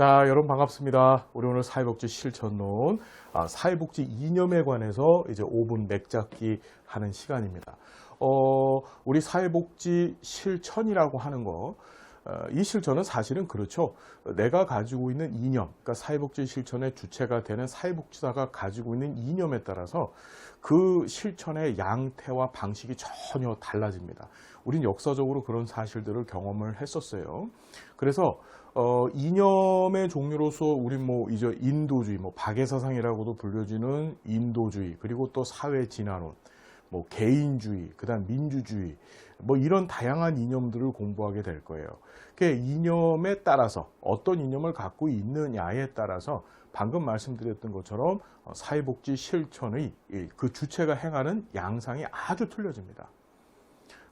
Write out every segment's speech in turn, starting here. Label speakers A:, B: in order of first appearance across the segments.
A: 자, 여러분 반갑습니다. 우리 오늘 사회복지 실천론, 아, 사회복지 이념에 관해서 이제 5분 맥잡기 하는 시간입니다. 어, 우리 사회복지 실천이라고 하는 거, 어, 이 실천은 사실은 그렇죠. 내가 가지고 있는 이념, 그러니까 사회복지 실천의 주체가 되는 사회복지사가 가지고 있는 이념에 따라서 그 실천의 양태와 방식이 전혀 달라집니다. 우린 역사적으로 그런 사실들을 경험을 했었어요. 그래서 어, 이념의 종류로서 우리 뭐 이제 인도주의, 뭐 박애사상이라고도 불려지는 인도주의, 그리고 또 사회 진화론, 뭐 개인주의, 그다음 민주주의, 뭐 이런 다양한 이념들을 공부하게 될 거예요. 그 이념에 따라서 어떤 이념을 갖고 있느냐에 따라서 방금 말씀드렸던 것처럼 어, 사회복지 실천의 이그 주체가 행하는 양상이 아주 틀려집니다.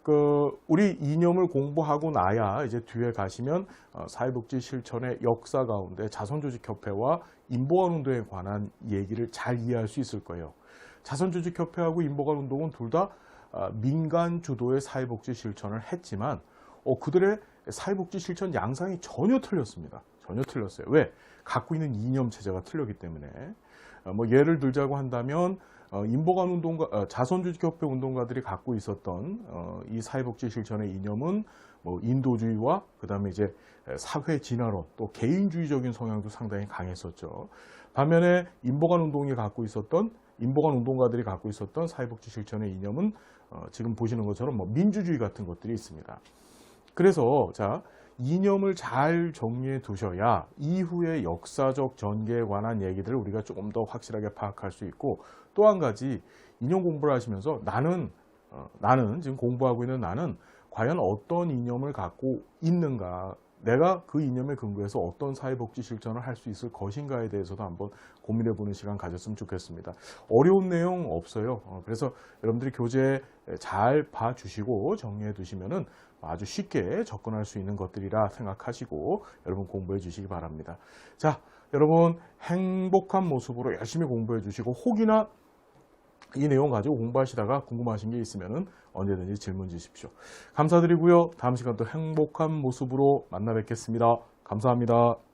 A: 그 우리 이념을 공부하고 나야 이제 뒤에 가시면 어, 사회복지 실천의 역사 가운데 자선조직협회와 인보관운동에 관한 얘기를 잘 이해할 수 있을 거예요. 자선조직협회하고 인보관운동은 둘다 어, 민간 주도의 사회복지 실천을 했지만 어, 그들의 사회복지 실천 양상이 전혀 틀렸습니다. 전혀 틀렸어요. 왜? 갖고 있는 이념 체제가 틀렸기 때문에. 어, 뭐 예를 들자고 한다면 어, 인보관 운동가, 어, 자선주직협회 운동가들이 갖고 있었던 어, 이 사회복지 실천의 이념은 뭐 인도주의와 그다음에 이제 사회 진화론 또 개인주의적인 성향도 상당히 강했었죠. 반면에 인보관 운동이 갖고 있었던 인보관 운동가들이 갖고 있었던 사회복지 실천의 이념은 어, 지금 보시는 것처럼 뭐 민주주의 같은 것들이 있습니다. 그래서 자 이념을 잘 정리해 두셔야 이후의 역사적 전개에 관한 얘기들을 우리가 조금 더 확실하게 파악할 수 있고 또 한 가지 이념 공부를 하시면서 나는 어, 나는 지금 공부하고 있는 나는 과연 어떤 이념을 갖고 있는가 내가 그 이념에 근거해서 어떤 사회복지 실천을 할 수 있을 것인가에 대해서도 한번 고민해 보는 시간 가졌으면 좋겠습니다. 어려운 내용 없어요. 어, 그래서 여러분들이 교재 잘 봐주시고 정리해 두시면은 아주 쉽게 접근할 수 있는 것들이라 생각하시고 여러분 공부해 주시기 바랍니다. 자, 여러분 행복한 모습으로 열심히 공부해 주시고 혹이나 이 내용 가지고 공부하시다가 궁금하신 게 있으면 언제든지 질문 주십시오. 감사드리고요. 다음 시간 또 행복한 모습으로 만나 뵙겠습니다. 감사합니다.